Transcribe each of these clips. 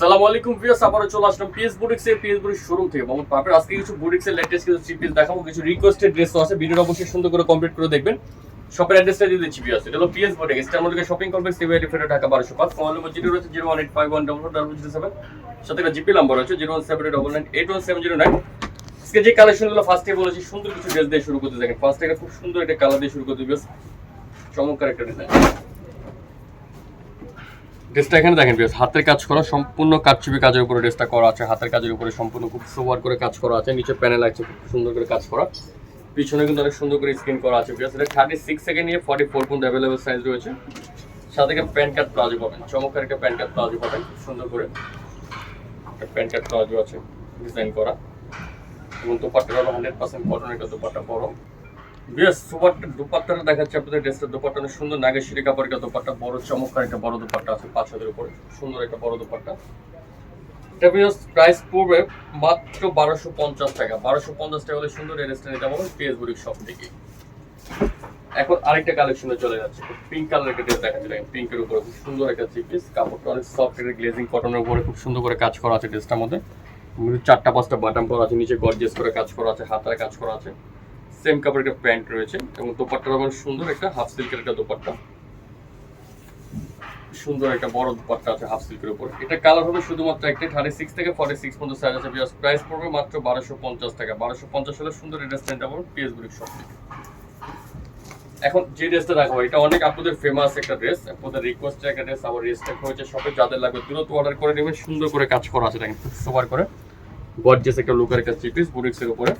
সালামু আলাইকুম ভিউয়ার্স, আবারও চলে আসলাম পিএস বুটিক্স এর পিএস বুটিক্স শোরুম থেকে মোহাম্মদ পাপের। আজকে কিছু বুটিক্স এর লেটেস্ট কিছু থ্রি দেখাবো, কিছু রিকোয়েস্টেড আছে। ভিডিওটা অবশ্যই সুন্দর করে কমপ্লিট করে দেখবেন। শপের অ্যাড্রেসটা দিয়ে দিচ্ছি ভিউয়ার্স। এটা হলো PS boutiques star shopping complex সিভিআইটি ফেটে ঢাকা বারোশো পাঁচ। মোবাইল নম্বর জিরো রয়েছে zero eight five one seven সাথে একটা জিপি নাম্বার আছে zero one seven double nine eight one seven zero nine যে বলেছি, সুন্দর কিছু ড্রেস দিয়ে শুরু করতে দেখেন। ফার্স্ট একটা খুব সুন্দর একটা কালার দিয়ে শুরু করতে ভিউয়ার্স চমৎকার একটা ডিজাইন ড্রেসটা এখানে দেখেন বিকজ হাতের কাজ করা, সম্পূর্ণ কাটছবি কাজের উপরে ড্রেসটা করা আছে, হাতের কাজের উপরে সম্পূর্ণ খুব সোবার করে কাজ করা আছে, নিচে প্যানেল আছে খুব সুন্দর করে কাজ করা। পিছনে কিন্তু অনেক সুন্দর করে স্ক্রিন করা আছে বিকজ এটা থার্টি সিক্স থেকে নিয়ে ফর্টি ফোর পর্যন্ত অ্যাভেলেবেল সাইজ রয়েছে। সাথে একটা প্যান্ট কার্ড প্লাজো পাবেন, চমৎকার একটা প্যান্ট কার্ড প্লাজো পাবেন, খুব সুন্দর করে একটা প্যান্ট কার্ড প্লাজো আছে ডিজাইন করা। এবং দোপাট্টা হলো হান্ড্রেড পার্সেন্ট কটন একটা দোপাট্টা বড়। বেশ একটা বড় উপরে। সুন্দর বড় টাকা। বারোশো পঞ্চাশ টাকা সুন্দর এখন আরেকটা চলে যাচ্ছে। পিঙ্ক কালার দেখা পিঙ্কের উপরে খুব সুন্দর অনেক গ্লেজিং কটনের উপরে খুব সুন্দর করে কাজ করা আছে ড্রেসটার মধ্যে। চারটা পাঁচটা বাটাম করা আছে, নিচে গর্জিয়াস করে কাজ করা আছে, হাতায় কাজ করা আছে। সেম কাপড়ের একটা প্যান্ট রয়েছে এবং দোপাট্টাটা অনেক সুন্দর একটা হাফ সিল্কের একটা দোপাট্টা। সুন্দর একটা বড় দোপাট্টা আছে হাফ সিল্কের উপর। এটা কালার হবে শুধুমাত্র একটা থার্টি সিক্স থেকে ফর্টি সিক্স পর্যন্ত সাইজ আছে বিকজ প্রাইস পড়বে মাত্র বারোশো পঞ্চাশ টাকা। বারোশো পঞ্চাশ হলে সুন্দর ড্রেসটা নিতে পারব পিএস সব থেকে। এখন যে ড্রেসটা দেখাবো, এটা অনেক আপনাদের ফেমাস একটা ড্রেস আপনাদের রিকোয়েস্টের একটা ড্রেস আবার রিস্টেক হয়েছে সবে যাদের লাগবে দ্রুত অর্ডার করে নেবেন, সুন্দর করে কাজ করা আছে দেখেন, সোবার করে। গর্জেস একটা লুকের একটা থ্রি পিস বুটিক্সের উপরে।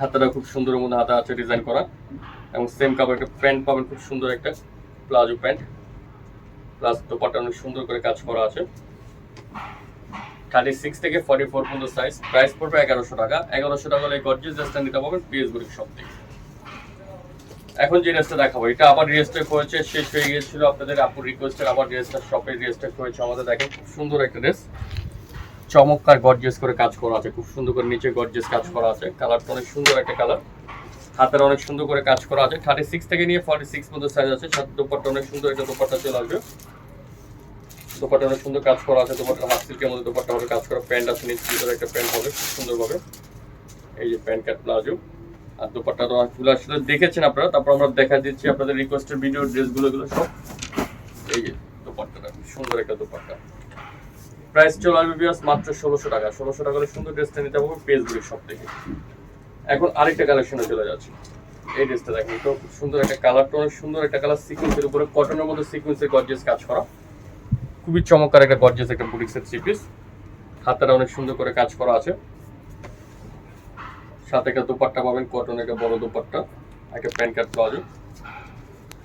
হাতাটা খুব সুন্দর মধ্যে হাতা আছে ডিজাইন করা। এবং সেম কাপড় একটা প্যান্ট পাবেন খুব সুন্দর একটা প্লাজো প্যান্ট প্লাস দোপাট্টা অনেক সুন্দর করে কাজ করা আছে। থার্টি সিক্স থেকে ফর্টি ফোর পর্যন্ত সাইজ প্রাইস পড়বে এগারোশো টাকা। এগারোশো টাকা হলে গর্জিয়াস ড্রেসটা নিতে পারবেন পিএস সব থেকে। এখন যে ড্রেসটা দেখাবো, এটা আবার রিয়েস্টেক হয়েছে শেষ হয়ে গিয়েছিল। আপনাদের আপুর রিকোয়েস্টের আবার ড্রেসটা শপে রিয়েস্টেক হয়েছে আমাদের দেখেন, খুব সুন্দর একটা ড্রেস চমৎকার গর্জিয়াস করে কাজ করা আছে, খুব সুন্দর করে নিচে গর্জিয়াস কাজ করা আছে কালারটা অনেক সুন্দর একটা কালার হাতের অনেক সুন্দর করে কাজ করা আছে থার্টি সিক্স থেকে নিয়ে ফর্টি সিক্স পর্যন্ত সাইজ আছে সাথে দোপাট্টা অনেক সুন্দর একটা দোপাট্টা চলে আসবে। দোপাট্টা অনেক সুন্দর কাজ করা আছে, দোপাট্টা হাফ সিল্কের মধ্যে দোপাট্টা হবে, কাজ করা প্যান্ট আছে নিচে ভিতরে একটা প্যান্ট হবে, খুব সুন্দরভাবে। এই যে প্যান্ট কাট প্লাজো। আর দোপাট্টা তো ফুল আসলে দেখেছেন আপনারা, তারপর আমরা দেখা দিচ্ছি আপনাদের রিকোয়েস্টের ভিডিও ড্রেসগুলো এগুলো সব। এই যে দোপাট্টাটা, খুব সুন্দর একটা দোপাট্টা। প্রাইস চলে আসবে বিয়াস মাত্র ষোলোশো টাকা। ষোলোশো টাকা সুন্দর ড্রেসটা নিতে পারব পেজগুলির সব থেকে। এখন আরেকটা কালেকশনে চলে যাচ্ছে। এই ড্রেসটা দেখেন, তো সুন্দর একটা কালারটা অনেক সুন্দর একটা কালার সিকুয়েন্সের উপরে কটনের মধ্যে সিকুয়েন্সের গর্জিয়াস কাজ করা। খুবই চমৎকার একটা গর্জেস একটা বুটিক্সের থ্রি পিস অনেক সুন্দর করে কাজ করা আছে। সাথে একটা দোপাট্টা পাবেন কটন একটা বড় দোপাট্টা, একটা pant cut palazzo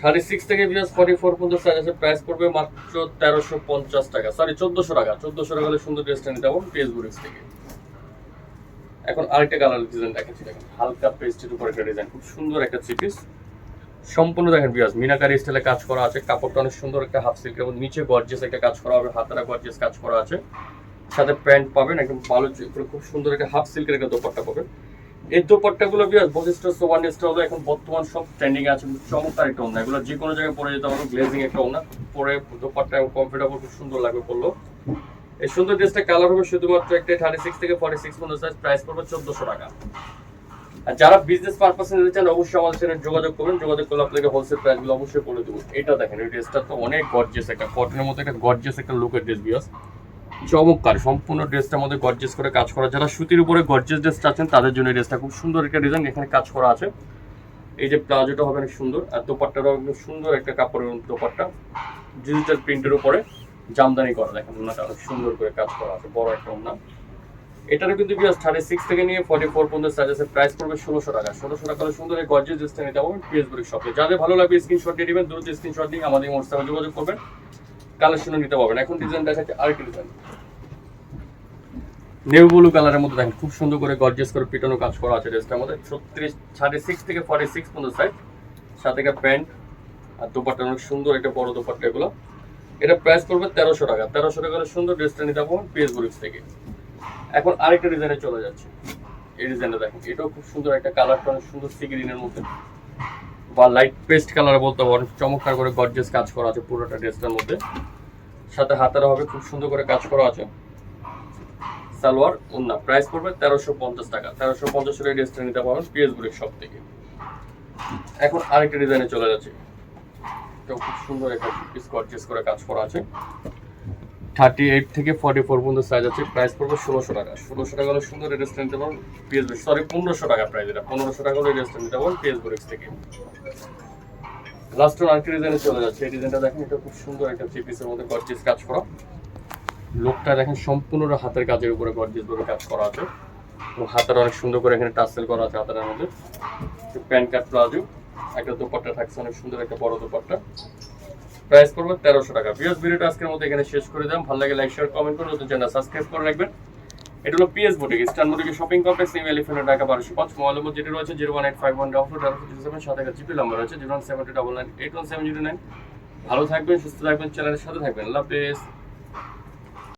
thirty six থেকে বিয়াস ফর্টি ফোর পর্যন্ত সাইজ প্রাইস পড়বে মাত্র তেরোশো পঞ্চাশ টাকা সরি চোদ্দশো টাকা। চোদ্দশো টাকা হলে সুন্দর ড্রেসটা নিতে পারব পেজ থেকে। এখন আরেকটা কালার ডিজাইন দেখাচ্ছি, দেখেন, হালকা পেস্টের উপর একটা ডিজাইন খুব সুন্দর একটা থ্রি সম্পূর্ণ দেখেন বিয়াস মিনাকারি স্টাইলে কাজ করা আছে, কাপড়টা অনেক সুন্দর একটা হাফ সিল্কের এবং নিচে গর্জিয়াস একটা কাজ করা হবে, হাতারা গর্জিয়াস কাজ করা আছে। সাথে প্যান্ট পাবেন, একদম ভালো খুব সুন্দর একটা হাফ সিল্কের একটা দোপাট্টা পাবেন। এই দোপাট্টাগুলো বিয়াস সোয়ান স্টার হলো এখন বর্তমান সব ট্রেন্ডিং আছে, চমৎকার একটা ওনা এগুলো যে কোনো জায়গায় পরে যেতে পারব গ্লেজিং একটা ওনা পরে দোপাট্টা কমফোর্টেবল খুব সুন্দর লাগবে পড়ল এই সুন্দর ড্রেসটা কালার হবে শুধুমাত্র একটা থার্টি সিক্স থেকে ফর্টি সিক্স পর্যন্ত সাইজ প্রাইস পড়বে চোদ্দশো টাকা। আর যারা বিজনেস পারপাসে নিতে চান, অবশ্যই আমাদের সাথে যোগাযোগ করবেন। যোগাযোগ করলে আপনাকে হোলসেল প্রাইসগুলো অবশ্যই বলে দেবো। এটা দেখেন, এই ড্রেসটা তো অনেক গর্জিয়াস একটা কটনের মধ্যে একটা গর্জিয়াস একটা লুকের ড্রেস বিয়াস চমৎকার। সম্পূর্ণ ড্রেসটার মধ্যে গর্জিয়াস করে কাজ করা। যারা সুতির উপরে গর্জিয়াস ড্রেস আছেন তাদের জন্য ড্রেসটা খুব সুন্দর একটা ডিজাইন এখানে কাজ করা আছে। এই যে প্লাজোটা হবে অনেক সুন্দর, আর দোপাট্টাটাও একদম সুন্দর একটা কাপড়ের দোপাট্টা। ডিজিটাল প্রিন্টের উপরে জামদানি করা। দেখেন ওনাটা অনেক সুন্দর করে কাজ করা আছে, বড় একটা ওনা এটারও কিন্তু বিয়াস থার্টি সিক্স থেকে নিয়ে ফর্টি ফোর পর্যন্ত আছে প্রাইস পড়বে ষোলোশো টাকা। ষোলোশো টাকা সুন্দর এই গর্জিয়াস ড্রেসটা নিতে পারবেন। পিএসবুরি শপে যাদের ভালো লাগবে স্ক্রিনশট দিয়ে দিবেন, দ্রুত স্ক্রিনশট নিয়ে আমাদের হোয়াটসঅ্যাপে যোগাযোগ করবেন। কালেকশনে নিতে পারবেন। এখন ডিজাইন দেখাচ্ছে আরেকটি ডিজাইন নেভি ব্লু কালারের মধ্যে দেখেন, খুব সুন্দর করে গর্জিয়াস করে পিটানো কাজ করা আছে ড্রেসটার মধ্যে। ছত্রিশ থার্টি সিক্স থেকে ফর্টি সিক্স পর্যন্ত সাইজ সাথে প্যান্ট আর দোপাট্টা অনেক সুন্দর একটা বড় দোপাট্টা এগুলো। এটা প্রাইস পড়বে তেরোশো টাকা। তেরোশো টাকা হলে সুন্দর ড্রেসটা নিতে পারবেন পিএস বুরিক্স থেকে। এখন আরেকটা ডিজাইনে চলে যাচ্ছে। এই ডিজাইনটা দেখেন, এটাও খুব সুন্দর একটা কালারটা অনেক সুন্দর সি মধ্যে। বা লাইট পেস্ট কালার বলতে পারেন, চমৎকার করে গর্জিয়াস কাজ করা আছে পুরোটা ড্রেসটার মধ্যে। সাথে হাতারা হবে, খুব সুন্দর করে কাজ করা আছে। সালোয়ার উন্না প্রাইস পড়বে তেরোশো পঞ্চাশ টাকা। তেরোশো পঞ্চাশ টাকা ড্রেসটা নিতে পারবেন পিএস বুড়ির সব থেকে। এখন আরেকটা ডিজাইনে চলে যাচ্ছে। খুব সুন্দর একটা পিস গর্জিয়াস করে কাজ করা আছে। থার্টি এইট থেকে ফর্টি ফোর পর্যন্ত সাইজ আছে। প্রাইস পড়বে ষোলোশো টাকা। ষোলোশো টাকা হলে সুন্দর এই ড্রেসটা নিতে পিএস সরি পনেরোশো টাকা প্রাইস এটা। পনেরোশো টাকা হলে এই ড্রেসটা নিতে পারবেন পিএস বুড়িক্স থেকে লাস্ট আরেকটা ডিজাইনে চলে যাচ্ছে। এই ডিজাইনটা দেখেন, এটা খুব সুন্দর একটা থ্রি পিসের মধ্যে গর্জিয়াস কাজ করা। লোকটা দেখেন সম্পূর্ণ হাতের কাজের উপরে গর্জিয়াস ভাবে কাজ করা আছে। এবং হাতের অনেক সুন্দর করে এখানে টাসেল করা আছে হাতের মধ্যে। Pant cut palazzo. একটা দোপাট্টা থাকছে, অনেক সুন্দর একটা বড় দোপাট্টা। প্রাইস পড়বে তেরোশো টাকা। পিএস ভিডিওটা আজকের মধ্যে এখানে শেষ করে দিলাম। ভালো লাগে লাইক শেয়ার কমেন্ট করে নতুন চ্যানেল সাবস্ক্রাইব করে রাখবেন। এটা হলো PS boutique eastern boutique shopping complex new elephant Dhaka বারোশো পাঁচ মোবাইল নম্বর যেটি রয়েছে zero one eight five one double four double four seven সাথে একটা জিপি নাম্বার রয়েছে zero one seven two double nine eight one seven zero nine ভালো থাকবেন, সুস্থ থাকবেন চ্যানেলের সাথে থাকবেন। আল্লাহ হাফেজ।